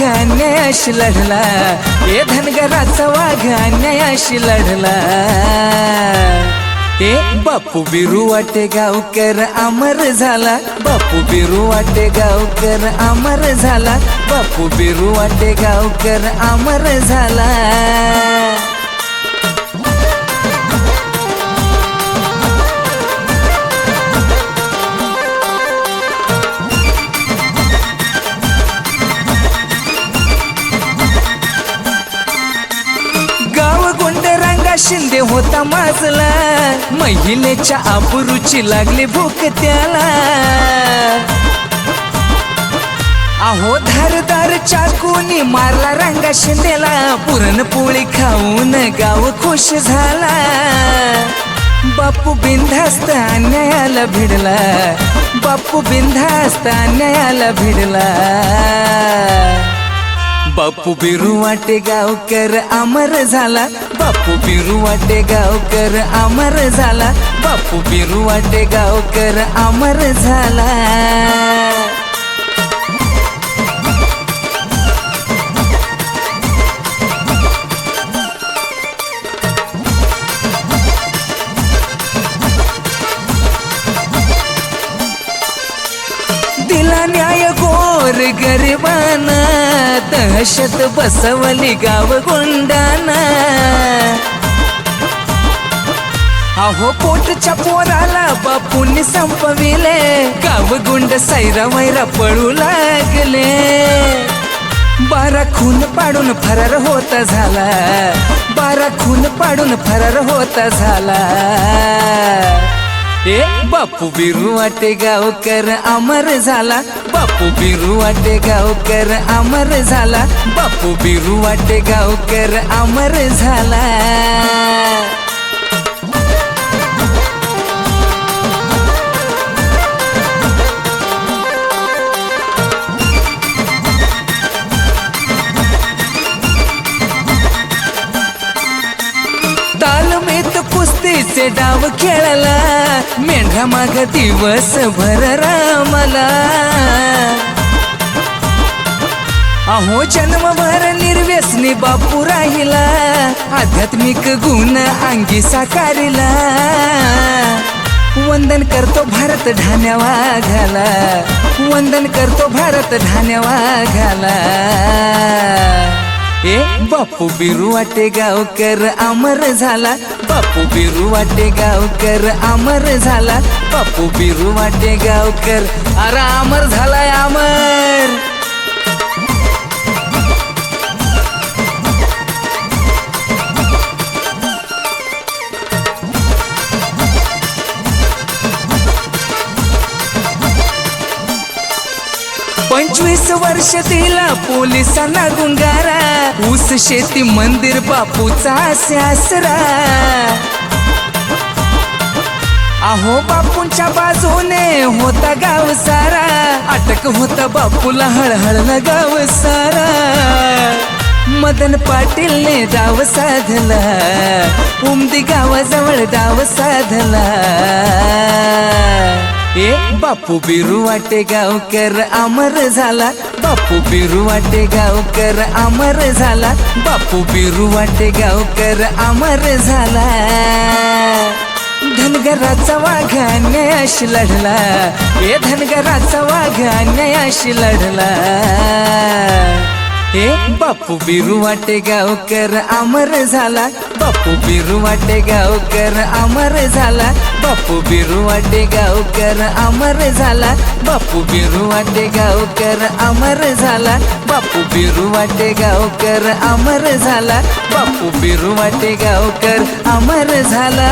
वाघ अन्यायाशी लढला ए धनगराचा वाघ अन्यायाशी लढला. ए बापू बिरू वाटे गावकर अमर झाला बापू बिरू वाटे गावकर अमर झाला बापू बिरू वाटे गावकर अमर झाला. होता माजला महिलेच्या आबरूची लागली भूक त्याला. अहो धारदार चाकूनी मारला रंगा शिंदेला पुरणपोळी खाऊन गाव खुश झाला. बापू बिंधास्त अन्यायाला भिडला. बापू बिंधास्त अन्यायाला भिडला. बापू बिरू. वाटे गावकर अमर झाला. बापू बिरू वाटे गावकर अमर झाला. बापू बिरू वाटे गावकर अमर झाला. गोर गरिबाना दहशत बसवली गाव गुंडाना. अहो पोटच्या पोराला बापूंनी संपविले. गाव गुंड सैरा वैरा पळू लागले. बारा खून पाडून फरार होता झाला. बारा खून पाडून फरार होता झाला. ए बापू बिरू वाटे गावकर अमर झाला. बापू बिरू वाटे गावकर अमर झाला. बापू बिरू वाटे गावकर अमर झाला. कुस्तीचे डाव खेळला मेंढा माग दिवस भर रामला. अहो जन्मभर निर्व्यसनी बापू राहिला आध्यात्मिक गुण अंगी साकारिला. वंदन करतो भारत ढाण्या घाला वंदन करतो भारत ढाण्या घाला. ए बापू बिरू वाटे गावकर अमर झाला. बापू बिरू वाटे गावकर अमर झाला. बापू बिरू वाटे गावकर अरे अमर झालाय अमर. पंचवीस वर्ष तिला पोलिसांना गुंगार. ऊस शेती मंदिर बापूचा स्यासरा अहो बापूंच्या बाजूने होता गाव सारा अटक होता बापूला हळहळ गाव सारा मदन पाटीलने डाव साधला. उमदी गावाजवळ डाव साधला. ए बापू बिरू वाटे गावकर अमर झाला. बापू बिरू वाटे गावकर अमर झाला. बापू बिरू वाटे गावकर अमर झाला. धनगराचा वाघ अन्यायाशी लढला. ए धनगराचा वाघ अन्यायाशी लढला. हे बापू बिरू वाटे गावकर अमर झाला. बापू बिरू वाटे गावकर अमर झाला. बापू बिरू वाटे गावकर अमर झाला. बापू बिरू वाटे गावकर अमर झाला. बापू बिरू वाटे गावकर अमर झाला. बापू बिरू वाटे गावकर अमर झाला.